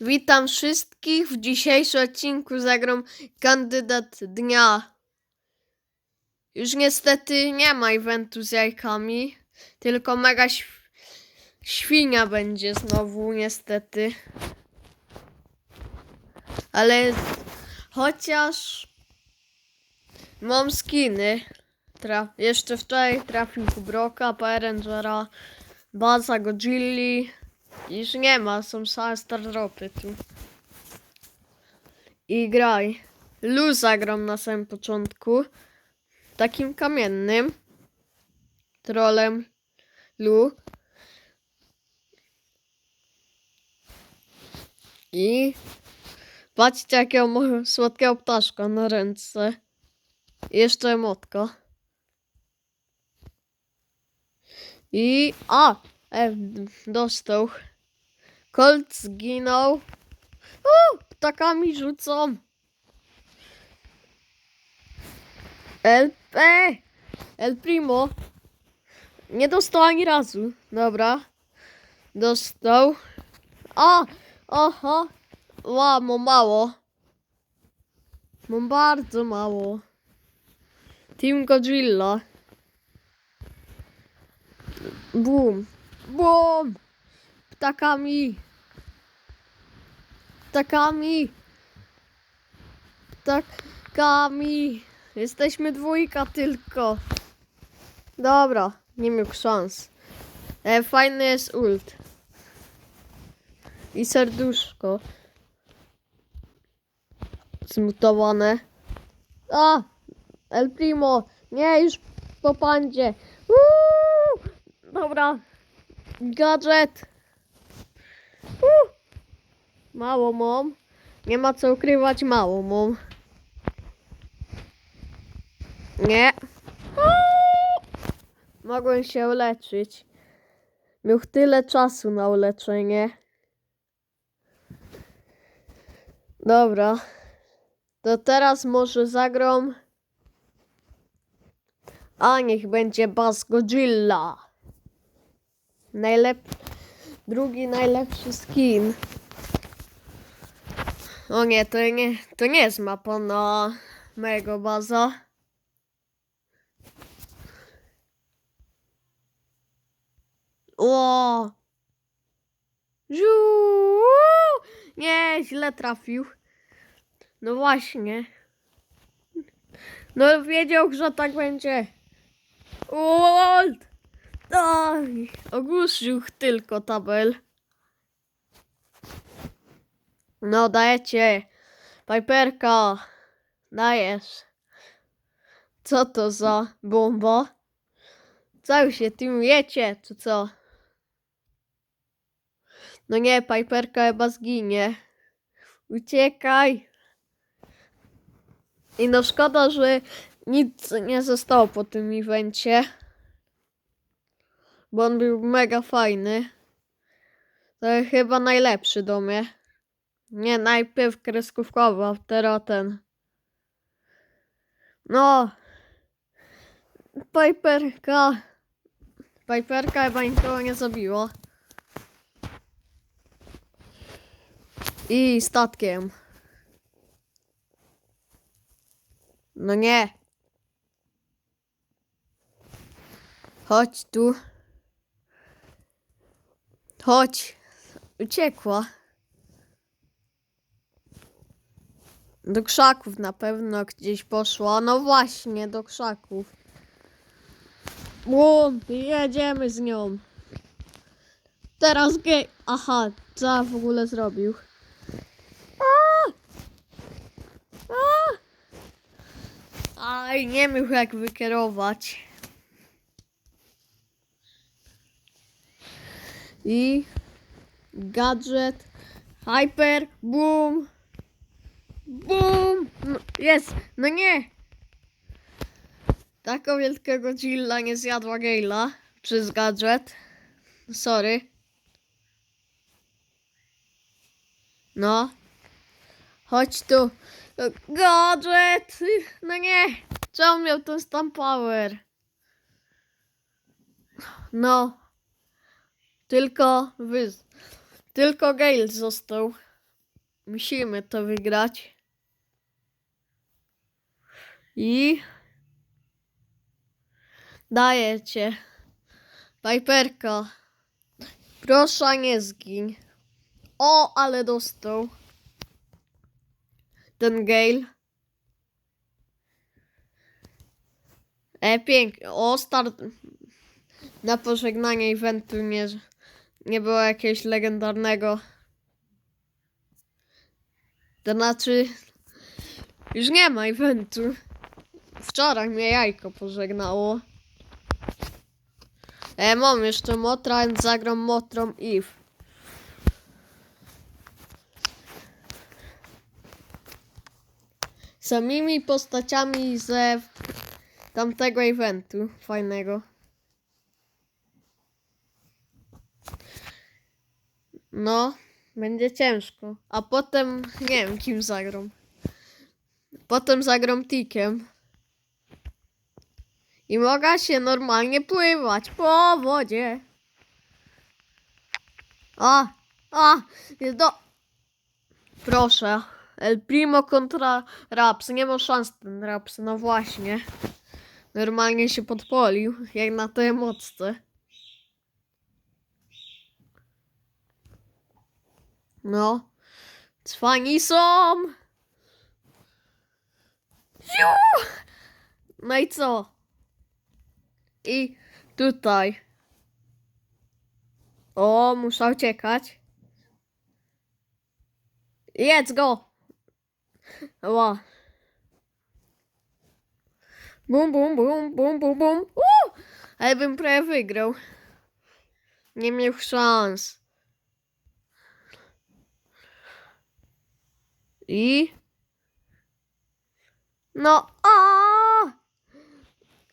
Witam wszystkich. W dzisiejszym odcinku zagram kandydat dnia. Już niestety nie ma eventu z jajkami, tylko mega św- świnia będzie znowu, niestety. Ale chociaż mam skiny. Tra- jeszcze wczoraj trafił Kubroka, Perengera, Baza, Godzilli. Już nie ma, są same stardropy tu. I graj. Lu zagram na samym początku. Takim kamiennym. Trolem. Lu. I patrzcie jakiego słodkiego ptaszka na ręce. I jeszcze emotka. I... A! E, dostał. Colt zginął. O, ptakami rzucą. LP. El Primo. Nie dostał ani razu. Dobra. Dostał. A! Oho. Ła, mam mało. Mam bardzo mało. Team Godzilla. Boom. Boom. Ptakami. Ptakami. Ptakami. Jesteśmy dwójka tylko. Dobra, nie miał szans. E, fajny jest ult. I serduszko. Zmutowane. A! El Primo! Nie, już po pandzie. Uuu! Dobra. Gadżet. Uh. Mało mam. Nie ma co ukrywać, mało mam. Nie. Mogłem się uleczyć. Miał tyle czasu na uleczenie. Dobra. To teraz może zagram. A niech będzie Buzz Godzilla. Najlep... Drugi najlepszy skin. O nie, to nie, to nie jest mapa na mojego baza. O! Żu! Nie, źle trafił. No właśnie. No wiedział, że tak będzie. Old! Aj, ogłuszył tylko tabel. No dajecie. Piperka. Dajesz. Co to za bomba? Co się tym wiecie, czy co? No nie, Piperka chyba zginie. Uciekaj. I no szkoda, że nic nie zostało po tym evencie. Bo on był mega fajny. To chyba najlepszy do mnie. Nie, najpierw kreskówkowa, teraz ten. No. Piperka. Piperka chyba nikogo nie zabiło. I statkiem. No nie. Chodź tu. Chodź. Uciekła. Do krzaków na pewno gdzieś poszła. No właśnie, do krzaków. Łom, jedziemy z nią. Teraz gej. Aha, co w ogóle zrobił? A! A! Aj, nie miał jak wykierować. I gadżet, hyper, boom, boom, no, jest, no nie. Tako wielkiego Gilla nie zjadła Gale'a przez gadżet. Sorry. No. Chodź tu. Gadżet! No nie. Czemu miał ten stamp power? No. Tylko wy. Tylko Gale został. musimy to wygrać. I dajecie. Piperka. Proszę nie zgiń. O, ale dostał. Ten Gale. E, pięknie. O, start. Na pożegnanie eventu nie, nie było jakiegoś legendarnego. To znaczy, już nie ma eventu. Wczoraj mnie jajko pożegnało. E, mam jeszcze Motra, więc zagram Motrą Eve. Samymi postaciami ze tamtego eventu fajnego. No, będzie ciężko. A potem nie wiem, kim zagram. Potem zagram tikiem. I mogę się normalnie pływać po wodzie. A, a, jest do... Proszę. El Primo kontra Raps. Nie ma szans ten Raps, no właśnie. Normalnie się podpolił, jak na tej mocce. No. Cwani są! Ziu! No i co? I tutaj. O, muszę uciekać. Let's go! Ła. Bum, bum, bum, bum, bum, bum. Uuu! Ale bym prawie wygrał. Nie miał szans. I... No, a!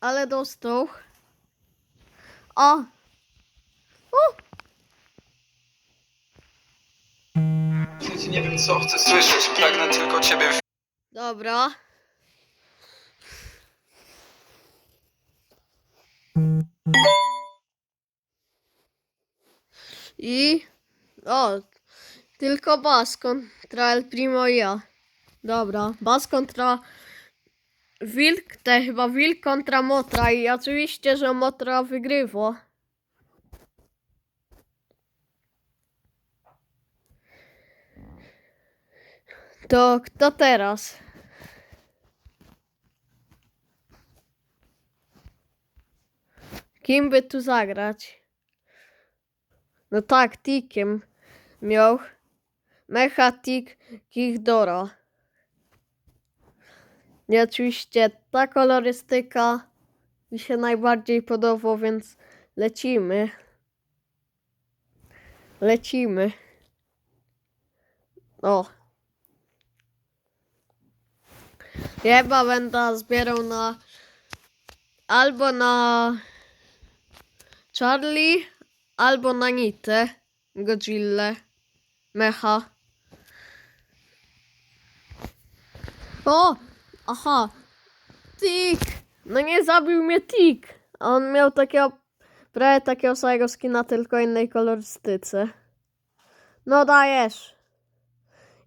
Ale dostał. O! U! Wiecie, nie wiem co chcę słyszeć, pragnę tylko ciebie Dobra. I... O! Tylko Bas kontra El Primo i ja. Dobra. Bas kontra... Wilk, te chyba Wilk kontra Motra i oczywiście, że Motra wygrywa. To kto teraz? Kim by tu zagrać? No tak, Tikiem miał Mechatik Kichdora. I oczywiście ta kolorystyka mi się najbardziej podoba, więc lecimy. Lecimy. O. Chyba będę zbierał na albo na Charlie, albo na Nitę, Godzilla, Mecha. O! Aha! Tik! No nie zabił mnie Tik! On miał takiego, prawie takiego samego skina, tylko innej kolorystyce. No dajesz!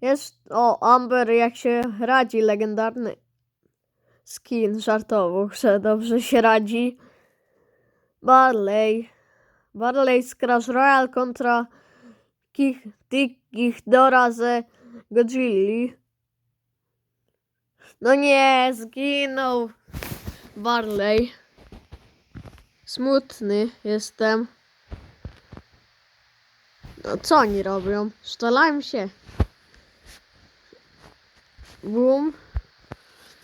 Jest, o, Amber, jak się radzi, legendarny skin, żartował, że dobrze się radzi. Barley. Barley z Crash Royale kontra Kich, Tikich Dora ze Godzilli. No nie, zginął Barley. Smutny jestem. No co oni robią? Szczelają się. Bum.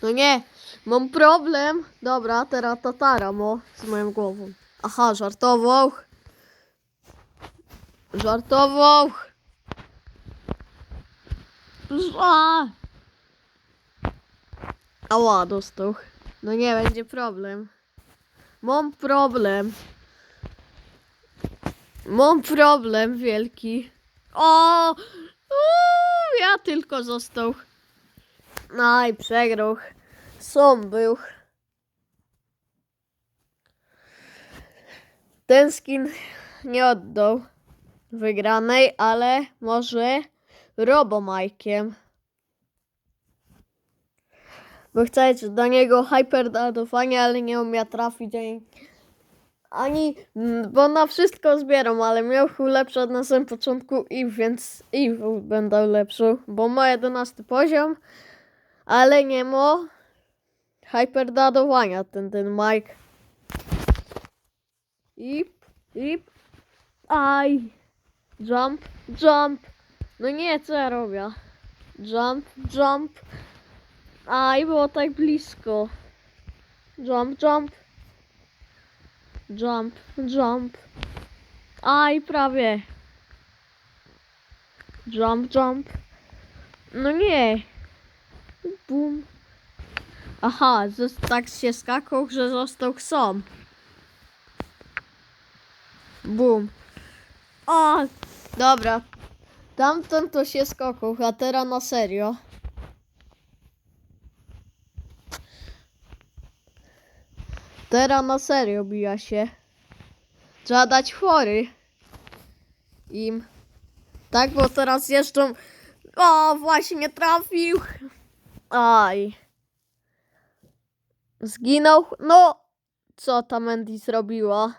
No nie, mam problem. Dobra, teraz tatara mo z moją głową. Aha, żartował. Żartował. A! Ała, dostał. No nie, będzie problem. Mam problem. Mam problem wielki. O! Uuu, ja tylko został. No i przegrał. Był. Ten skin nie oddał wygranej, ale może Robomajkiem. Bo chcecie do niego hyperdadowanie, ale nie umie trafić ani, mm, bo na wszystko zbieram, ale miał lepszy na samym początku i więc i będę lepszy, bo ma 11 poziom, ale nie ma hyperdadowania ten ten Mike. Ip, ip, aj, jump, jump. No nie, co ja robię? Jump, jump. Aj, było tak blisko. Jump, jump. Jump, jump. Aj, prawie. Jump, jump. No nie. Bum. Aha, tak się skakał, że został sam. Bum. O, dobra. Tamten to się skakał, a teraz na serio. Teraz na serio bija się. Trzeba dać chory im. Tak, bo teraz jeżdżą. O, właśnie trafił. Aj. Zginął. No, co ta Mandy zrobiła?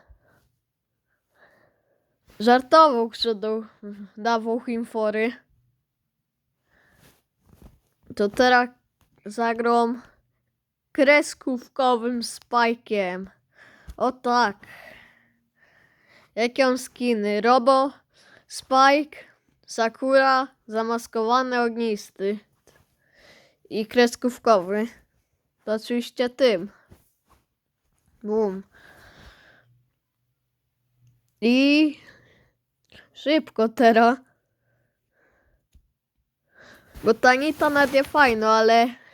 Żartował, że dawał im fory. To teraz zagrom kreskówkowym spajkiem. O tak. Jakie on skiny? Robo, Spike, Sakura, zamaskowany ognisty i kreskówkowy. To oczywiście tym. Bum. I szybko teraz. Bo ta nita nawet fajno, ale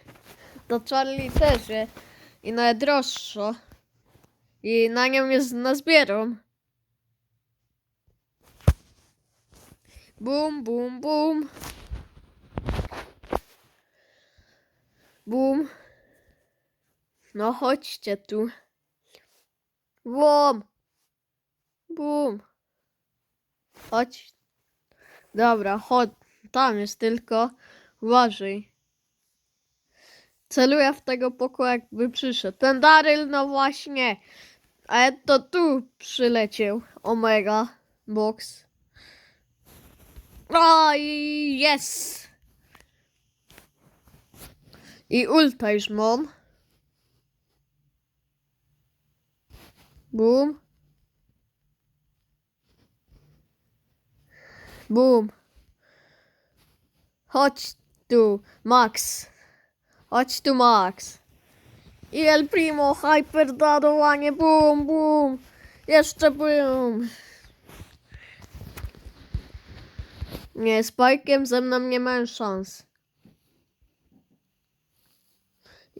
to Charlie też jest. I nawet droższa. I na nią jest nazbierą. Bum, bum, bum. Bum. No chodźcie tu. Bum. Bum. Chodź. Dobra, chodź. Tam jest tylko. Uważaj. Celuję w tego pokoju, jakby przyszedł. Ten Daryl, no właśnie. A to tu przyleciał. Omega Box. O, jest. I ulta już mam. Boom. Boom. Chodź tu, Max. Chodź Max. I El Primo, hyperdadowanie, boom, boom. Jeszcze boom. Nie, z Pajkiem ze mną nie mają szans.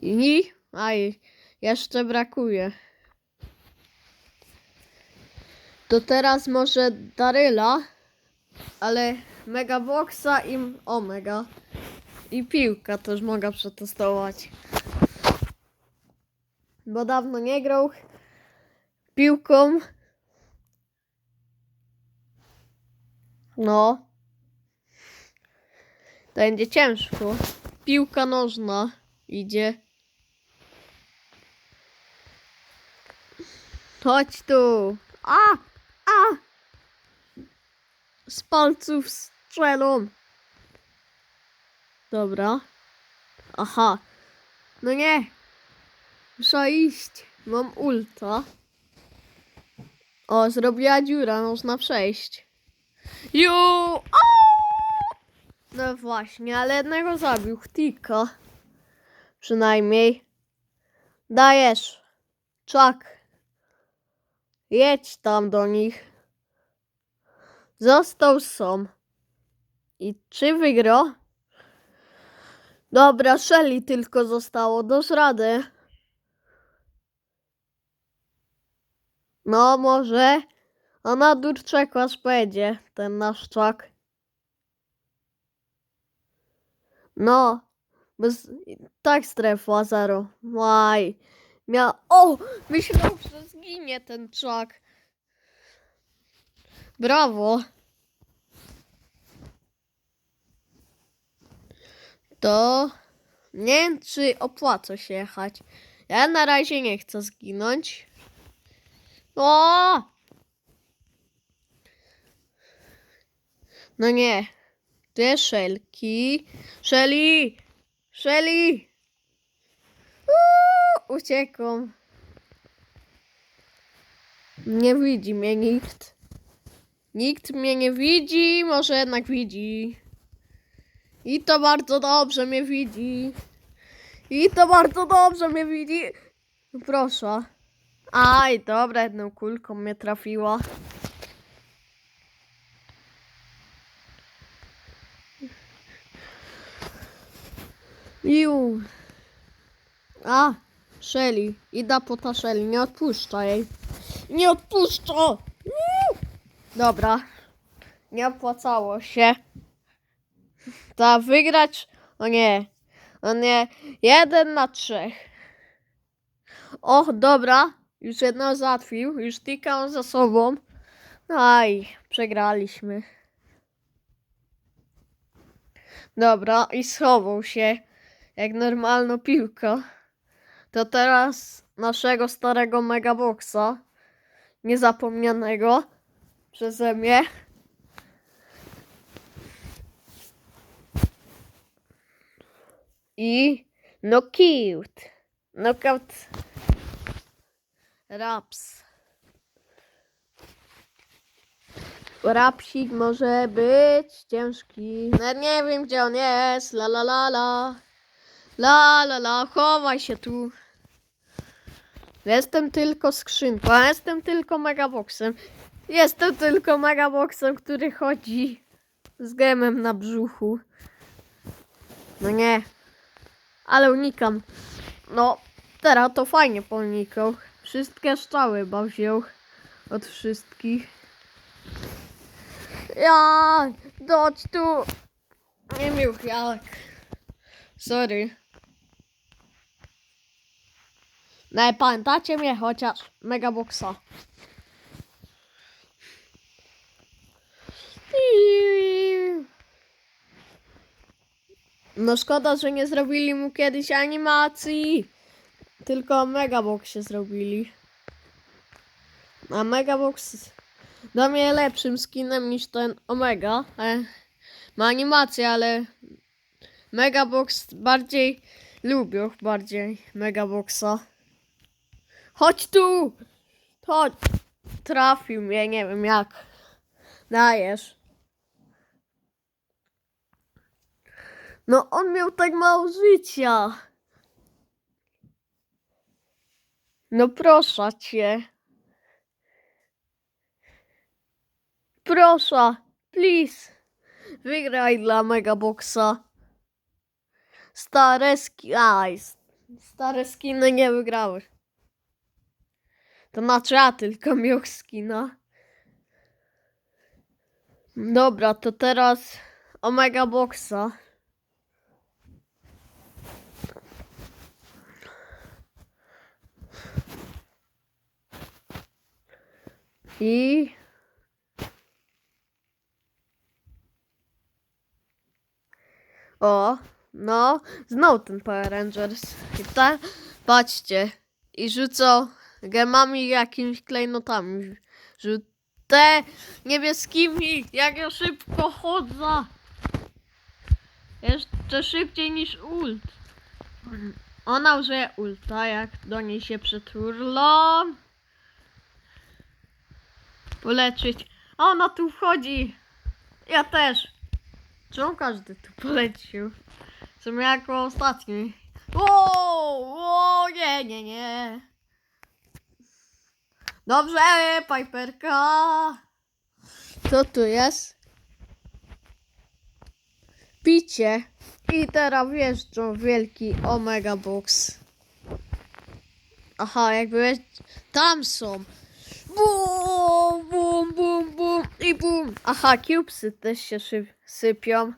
I, aj, jeszcze brakuje. To teraz może Daryla, ale Megaboxa i Omega. I piłka też mogę przetestować. Bo dawno nie grał piłką. No. To będzie ciężko. Piłka nożna idzie. Chodź tu. A! A! Z palców strzelą. Dobra. Aha. No nie. Muszę iść. Mam ulta. O, zrobiła dziura, można przejść. Ju! No właśnie, ale jednego zabił. Tika. Przynajmniej. Dajesz. Czak. Jedź tam do nich. Został sam. I czy wygra? Dobra, Shelly tylko zostało. Dasz radę. No, może. A na Durczeku aż pojedzie ten nasz czak. No, bez... tak strefa zero. Maj. Mia... O! Myślał, że zginie ten czak. Brawo. To nie wiem, czy opłaca się jechać. Ja na razie nie chcę zginąć. O! No nie. Te szelki. Szeli! Szeli! Uuu, Uciekam. Nie widzi mnie nikt. Nikt mnie nie widzi, może jednak widzi. I to bardzo dobrze mnie widzi. I to bardzo dobrze mnie widzi. Proszę. Aj, dobra, jedną kulką mnie trafiła. Ju. A, Shelly. Ida po ta Shelly. Nie odpuszcza jej. Nie odpuszcza! Dobra. Nie opłacało się. Ta wygrać. O nie. O nie. Jeden na trzech. Och, dobra. Już jedno załatwił. Już tikał za sobą. Aj, przegraliśmy. Dobra, i schował się. Jak normalna piłka. To teraz naszego starego megaboxa. Niezapomnianego przeze mnie. I knockout. Knockout. Raps. Rapsik może być ciężki. Nawet nie wiem gdzie on jest. La la la la. La la la. Chowaj się tu. Jestem tylko skrzynką. Jestem tylko megaboxem. Jestem tylko megaboxem, który chodzi z gemem na brzuchu. No nie. Ale unikam. No, teraz to fajnie ponikał. Wszystkie strzały wziął. Od wszystkich. Ja, dodź tu. Nie miał jak. Sorry. No, pamiętacie mnie chociaż Megaboxa. No szkoda, że nie zrobili mu kiedyś animacji. Tylko Megaboxie zrobili. A Megabox dla mnie lepszym skinem niż ten Omega. E, ma animację, ale Megabox bardziej lubię bardziej Megaboxa. Chodź tu! Chodź! Trafił mnie, nie wiem jak. Dajesz. No on miał tak mało życia. No proszę cię. Proszę, please. Wygraj dla Megaboxa. Stare ski... Aj, stare skiny nie wygrały. To znaczy ja tylko miał skina. Dobra, to teraz Omega Boxa. I O, no, znowu ten Power Rangers. I ta, patrzcie. I rzucą gemami jakimiś klejnotami. Rzucę niebieskimi, jak ja szybko chodzę. Jeszcze szybciej niż ult. Ona użyje ulta, jak do niej się przeturlą. Poleczyć. A ona tu wchodzi. Ja też. Czemu każdy tu polecił? Są jako ostatni. O, o, nie, nie, nie. Dobrze, Piperka. Co tu jest? Picie. I teraz wjeżdżą wielki Omega Box. Aha, jakby tam są. Bum, bum, bum, bum i bum. Aha, cubesy też się szy- sypią.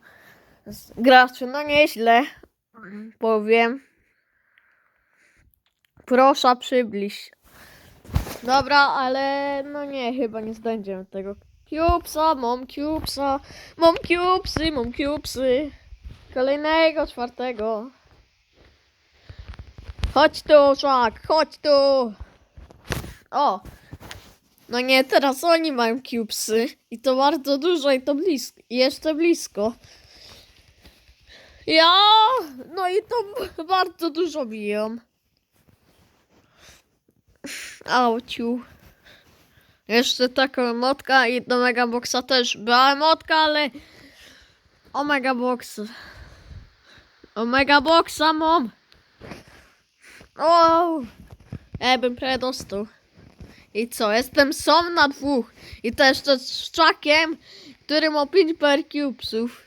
Gracze, no nieźle, powiem. Proszę przybliż. Dobra, ale no nie, chyba nie zdążymy tego. Cubesa, mam cubesa, mam cubesy, mam cubesy. Kolejnego, czwartego. Chodź tu, Szak, chodź tu. O. No nie, teraz oni mają cubesy. I to bardzo dużo i to blisko. I jeszcze blisko. Ja! No i to bardzo dużo biją. Auciu. Jeszcze taka emotka i do Megaboxa też była emotka, ale... O Megabox. O Megaboxa mam. O! Ja bym prawie dostał. I co? Jestem sam na dwóch. I to jeszcze z szczakiem, który ma 5 per cubesów.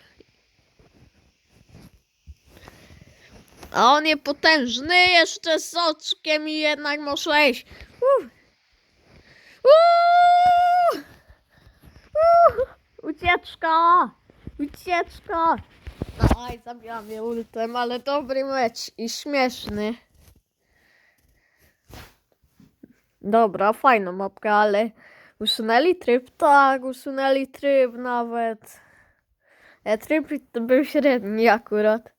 A on jest potężny jeszcze z oczkiem i jednak ma 6. Uh. Uh. Uh. Ucieczka! Ucieczka! Aj, zabijam mnie ultem, ale dobry mecz i śmieszny. Dobra, fajna mapka, ale usunęli tryb? Tak, usunęli tryb nawet. E, tryb był średni akurat.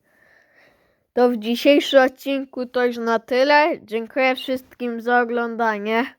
To w dzisiejszym odcinku to już na tyle. Dziękuję wszystkim za oglądanie.